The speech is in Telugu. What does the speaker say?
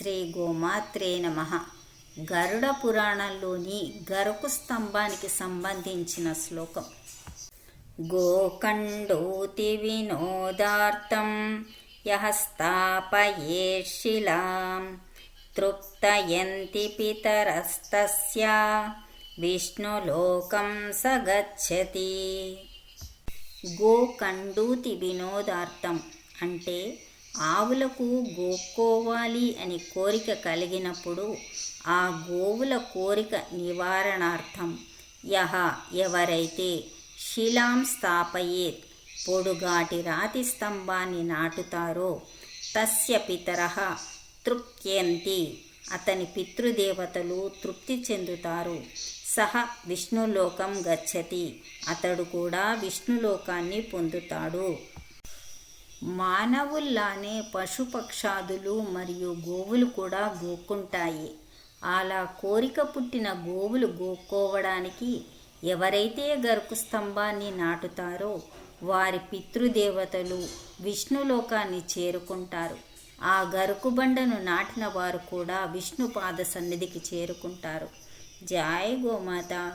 శ్రీ గోమాత్రే నమ. గరుడ పురాణంలోని గరుకు స్తంభానికి సంబంధించిన శ్లోకం. గోకండోతి వినోదార్థం యహస్తాపయే శిలాం తృప్తయంతి పితరస్తస్య విష్ణులోకం స గచ్చతి గోకండూతి వినోదార్థం అంటే ఆవులకు గోక్కోవాలి అని కోరిక కలిగినప్పుడు ఆ గోవుల కోరిక నివారణార్థం యహ ఎవరైతే శిలాం స్థాపయేత్ పొడుగాటి రాతి స్తంభాన్ని నాటుతారో తస్య పితర తృప్త్యంతి. అతని పితృదేవతలు తృప్తి చెందుతారు. సహ విష్ణులోకం గచ్చతి. అతడు కూడా విష్ణులోకాన్ని పొందుతాడు. మానవుల్లానే పశుపక్షాదులు మరియు గోవులు కూడా గోక్కుంటాయి. అలా కోరిక పుట్టిన గోవులు గోక్కోవడానికి ఎవరైతే గరుకు స్తంభాన్ని నాటుతారో వారి పితృదేవతలు విష్ణులోకాన్ని చేరుకుంటారు. ఆ గరుకు బండను నాటిన వారు కూడా విష్ణుపాద సన్నిధికి చేరుకుంటారు. జాయ్ గోమాత.